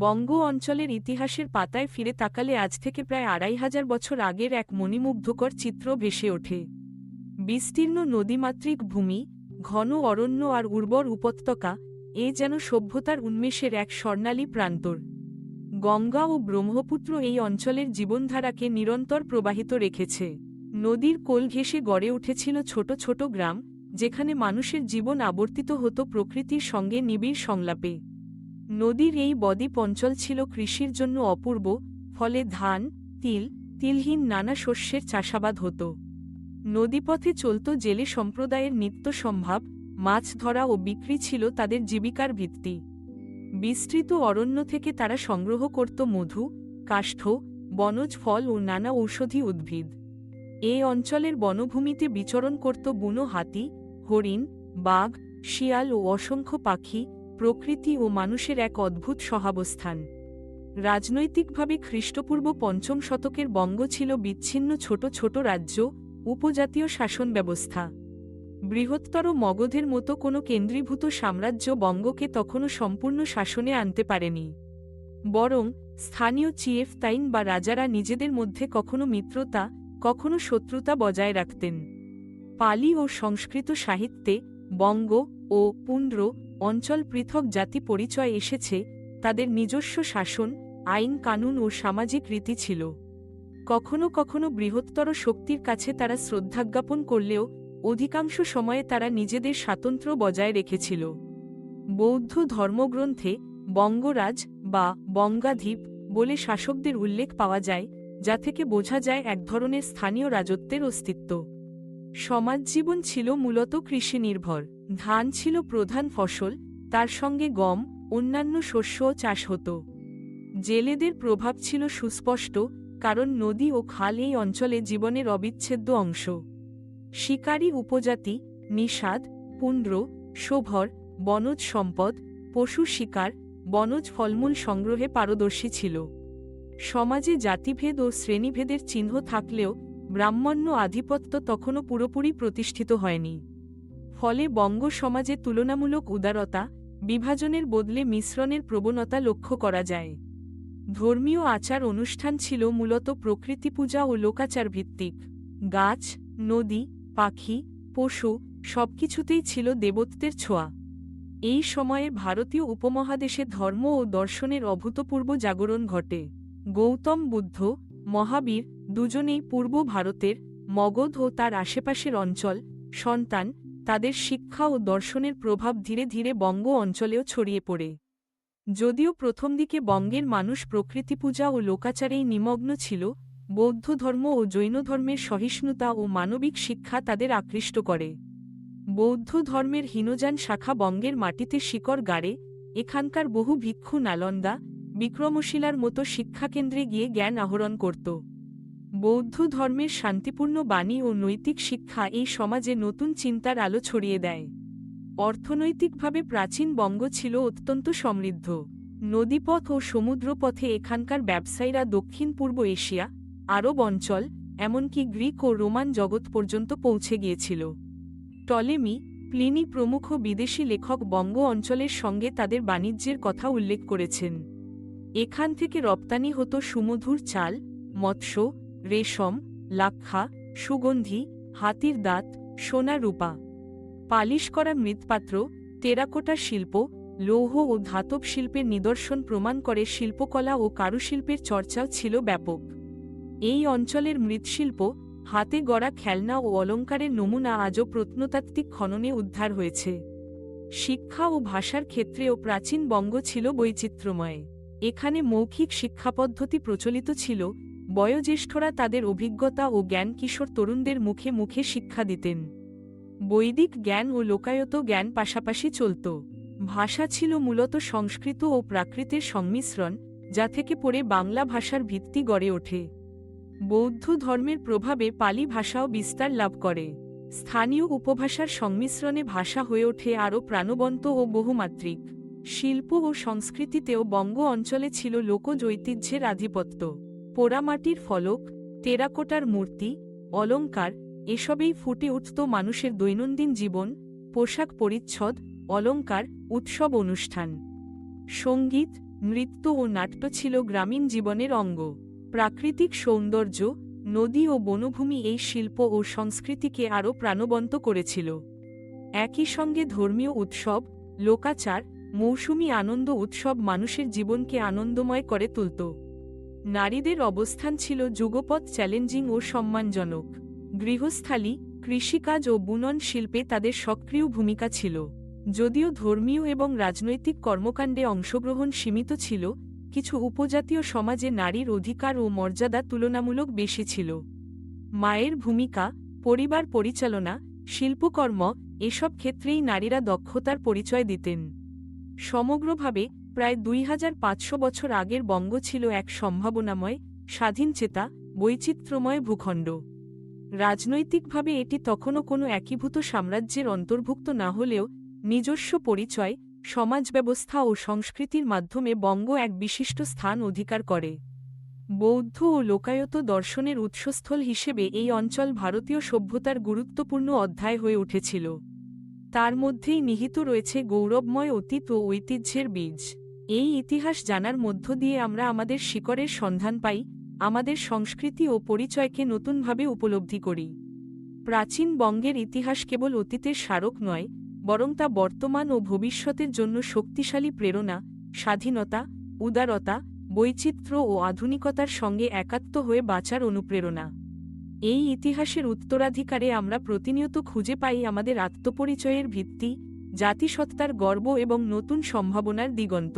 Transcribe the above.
বঙ্গ অঞ্চলের ইতিহাসের পাতায় ফিরে তাকালে আজ থেকে প্রায় আড়াই হাজার বছর আগের এক মণিমুগ্ধকর চিত্র ভেসে ওঠে। বিস্তীর্ণ নদীমাতৃক ভূমি, ঘন অরণ্য আর উর্বর উপত্যকা, এ যেন সভ্যতার উন্মেষের এক স্বর্ণালী প্রান্তর। গঙ্গা ও ব্রহ্মপুত্র এই অঞ্চলের জীবনধারাকে নিরন্তর প্রবাহিত রেখেছে। নদীর কোল ঘেঁষে গড়ে উঠেছিল ছোট ছোট গ্রাম, যেখানে মানুষের জীবন আবর্তিত হতো প্রকৃতির সঙ্গে নিবিড় সংলাপে। নদীর এই বদ্বীপ অঞ্চল ছিল কৃষির জন্য অপূর্ব, ফলে ধান, তিল, তিলহীন নানা শস্যের চাষাবাদ হতো। নদীপথে চলত জেলে সম্প্রদায়ের নিত্য সম্ভাব, মাছ ধরা ও বিক্রি ছিল তাদের জীবিকার ভিত্তি। বিস্তৃত অরণ্য থেকে তারা সংগ্রহ করত মধু, কাষ্ঠ, বনজ ফল ও নানা ঔষধি উদ্ভিদ। এই অঞ্চলের বনভূমিতে বিচরণ করত বুনো হাতি, হরিণ, বাঘ, শিয়াল ও অসংখ্য পাখি প্রকৃতি ও মানুষের এক অদ্ভুত সহাবস্থান রাজনৈতিকভাবে খ্রিস্টপূর্ব পঞ্চম শতকের বঙ্গ ছিল বিচ্ছিন্ন ছোট ছোট রাজ্য, উপজাতীয় শাসন ব্যবস্থা। বৃহত্তর মগধের মতো কোনো কেন্দ্রীভূত সাম্রাজ্য বঙ্গকে তখনও সম্পূর্ণ শাসনে আনতে পারেনি। বরং, স্থানীয় চিয়েফতাইন বা রাজারা নিজেদের মধ্যে কখনো মিত্রতা, কখনো শত্রুতা বজায় রাখতেন। পালি ও সংস্কৃত সাহিত্যে বঙ্গ ও পুন্ড্র অঞ্চল পৃথক জাতি পরিচয় এসেছে, তাদের নিজস্ব শাসন, আইন কানুন ও সামাজিক রীতি ছিল। কখনো কখনো বৃহত্তর শক্তির কাছে তারা শ্রদ্ধাজ্ঞাপন করলেও, অধিকাংশ সময়ে তারা নিজেদের স্বাতন্ত্র্য বজায় রেখেছিল। বৌদ্ধ ধর্মগ্রন্থে বঙ্গরাজ বা বঙ্গাধীপ বলে শাসকদের উল্লেখ পাওয়া যায়, যা থেকে বোঝা যায় এক ধরনের স্থানীয় রাজত্বের অস্তিত্ব। সমাজজীবন ছিল মূলত কৃষি নির্ভর ধান ছিল প্রধান ফসল, তার সঙ্গে গম, অন্যান্য শস্যও চাষ হতো। জেলেদের প্রভাব ছিল সুস্পষ্ট, কারণ নদী ও খাল এই অঞ্চলে জীবনের অবিচ্ছেদ্য অংশ। শিকারী উপজাতি, নিষাদ, পুন্ড্র, শোভর, বনজ সম্পদ, পশু শিকার, বনজ ফলমূল সংগ্রহে পারদর্শী ছিল। সমাজে জাতিভেদ ও শ্রেণীভেদের চিহ্ন থাকলেও ব্রাহ্মণ্য আধিপত্য তখনও পুরোপুরি প্রতিষ্ঠিত হয়নি। ফলে বঙ্গ সমাজে তুলনামূলক উদারতা, বিভাজনের বদলে মিশ্রণের প্রবণতা লক্ষ্য করা যায়। ধর্মীয় আচার অনুষ্ঠান ছিল মূলত প্রকৃতি পূজা ও লোকাচার ভিত্তিক। গাছ, নদী, পাখি, পশু সবকিছুতেই ছিল দেবত্বের ছোঁয়া। এই সময়ে ভারতীয় উপমহাদেশে ধর্ম ও দর্শনের অভূতপূর্ব জাগরণ ঘটে। গৌতম বুদ্ধ, মহাবীর দুজনেই পূর্ব ভারতের মগধ ও তার আশেপাশের অঞ্চল, সন্তান, তাদের শিক্ষা ও দর্শনের প্রভাব ধীরে ধীরে বঙ্গ অঞ্চলেও ছড়িয়ে পড়ে। যদিও প্রথম দিকে বঙ্গের মানুষ প্রকৃতি পূজা ও লোকাচারেই নিমগ্ন ছিল, বৌদ্ধ ধর্ম ও জৈন ধর্মের সহিষ্ণুতা ও মানবিক শিক্ষা তাদের আকৃষ্ট করে। বৌদ্ধ ধর্মের হীনযান শাখা বঙ্গের মাটিতে শিকড় গাড়ে, এখানকার বহু ভিক্ষু নালন্দা, বিক্রমশিলার মতো শিক্ষাকেন্দ্রে গিয়ে জ্ঞান আহরণ করত। বৌদ্ধ ধর্মের শান্তিপূর্ণ বাণী ও নৈতিক শিক্ষা এই সমাজে নতুন চিন্তার আলো ছড়িয়ে দেয়। অর্থনৈতিকভাবে প্রাচীন বঙ্গ ছিল অত্যন্ত সমৃদ্ধ। নদীপথ ও সমুদ্রপথে এখানকার ব্যবসায়ীরা দক্ষিণ পূর্ব এশিয়া, আরব অঞ্চল, এমনকি গ্রিক ও রোমান জগৎ পর্যন্ত পৌঁছে গিয়েছিল। টলেমি, প্লিনি প্রমুখ বিদেশি লেখক বঙ্গ অঞ্চলের সঙ্গে তাদের বাণিজ্যের কথা উল্লেখ করেছেন। এখান থেকে রপ্তানি হতো সুমধুর চাল, মৎস্য রেশম, লাক্ষা, সুগন্ধি, হাতির দাঁত, সোনা রূপা। পালিশ করা মৃৎপাত্র টেরাকোটা শিল্প, লৌহ ও ধাতব শিল্পের নিদর্শন প্রমাণ করে শিল্পকলা ও কারুশিল্পের চর্চাও ছিল ব্যাপক। এই অঞ্চলের মৃৎশিল্প, হাতে গড়া খেলনা ও অলঙ্কারের নমুনা আজও প্রত্নতাত্ত্বিক খননে উদ্ধার হয়েছে। শিক্ষা ও ভাষার ক্ষেত্রেও প্রাচীন বঙ্গ ছিল বৈচিত্র্যময়। এখানে মৌখিক শিক্ষাপদ্ধতি প্রচলিত ছিল বয়োজ্যেষ্ঠরা তাদের অভিজ্ঞতা ও জ্ঞান কিশোর তরুণদের মুখে মুখে শিক্ষা দিতেন। বৈদিক জ্ঞান ও লোকায়ত জ্ঞান পাশাপাশি চলত। ভাষা ছিল মূলত সংস্কৃত ও প্রাকৃতের সংমিশ্রণ, যা থেকে পড়ে বাংলা ভাষার ভিত্তি গড়ে ওঠে। বৌদ্ধ ধর্মের প্রভাবে পালি ভাষাও বিস্তার লাভ করে। স্থানীয় উপভাষার সংমিশ্রণে ভাষা হয়ে ওঠে আরও প্রাণবন্ত ও বহুমাত্রিক। শিল্প ও সংস্কৃতিতেও বঙ্গ অঞ্চলে ছিল লোকজ ঐতিহ্যের আধিপত্য। পোড়ামাটির ফলক, টেরাকোটার মূর্তি, অলঙ্কার, এসবেই ফুটে উঠত মানুষের দৈনন্দিন জীবন, পোশাক পরিচ্ছদ, অলঙ্কার, উৎসব অনুষ্ঠান। সংগীত, নৃত্য ও নাট্য ছিল গ্রামীণ জীবনের অঙ্গ। প্রাকৃতিক সৌন্দর্য, নদী ও বনভূমি এই শিল্প ও সংস্কৃতিকে আরও প্রাণবন্ত করেছিল। একই সঙ্গে ধর্মীয় উৎসব, লোকাচার, মৌসুমী আনন্দ উৎসব মানুষের জীবনকে আনন্দময় করে তুলত। নারীদের অবস্থান ছিল যুগপৎ চ্যালেঞ্জিং ও সম্মানজনক। গৃহস্থালী, কৃষিকাজ ও বুনন শিল্পে তাদের সক্রিয় ভূমিকা ছিল। যদিও ধর্মীয় এবং রাজনৈতিক কর্মকাণ্ডে অংশগ্রহণ সীমিত ছিল, কিছু উপজাতীয় সমাজে নারীর অধিকার ও মর্যাদা তুলনামূলক বেশি ছিল। মায়ের ভূমিকা, পরিবার পরিচালনা, শিল্পকর্ম, এসব ক্ষেত্রেই নারীরা দক্ষতার পরিচয় দিতেন। সমগ্রভাবে প্রায় দুই হাজার পাঁচশো বছর আগের বঙ্গ ছিল এক সম্ভাবনাময় স্বাধীনচেতা বৈচিত্র্যময় ভূখণ্ড। রাজনৈতিকভাবে এটি তখনও কোনো একীভূত সাম্রাজ্যের অন্তর্ভুক্ত না হলেও, নিজস্ব পরিচয়, সমাজ ব্যবস্থা ও সংস্কৃতির মাধ্যমে বঙ্গ এক বিশিষ্ট স্থান অধিকার করে। বৌদ্ধ ও লোকায়ত দর্শনের উৎসস্থল হিসেবে এই অঞ্চল ভারতীয় সভ্যতার গুরুত্বপূর্ণ অধ্যায় হয়ে উঠেছিল। তার মধ্যেই নিহিত রয়েছে গৌরবময় অতীত ও ঐতিহ্যের বীজ। এই ইতিহাস জানার মধ্য দিয়ে আমরা আমাদের শিকড়ের সন্ধান পাই, আমাদের সংস্কৃতি ও পরিচয়কে নতুনভাবে উপলব্ধি করি। প্রাচীন বঙ্গের ইতিহাস কেবল অতীতের স্মারক নয়, বরং তা বর্তমান ও ভবিষ্যতের জন্য শক্তিশালী প্রেরণা, স্বাধীনতা, উদারতা, বৈচিত্র্য ও আধুনিকতার সঙ্গে একাত্ম হয়ে বাঁচার অনুপ্রেরণা। এই ইতিহাসের উত্তরাধিকারে আমরা প্রতিনিয়ত খুঁজে পাই আমাদের আত্মপরিচয়ের ভিত্তি জাতিসত্তার গর্ব এবং নতুন সম্ভাবনার দিগন্ত।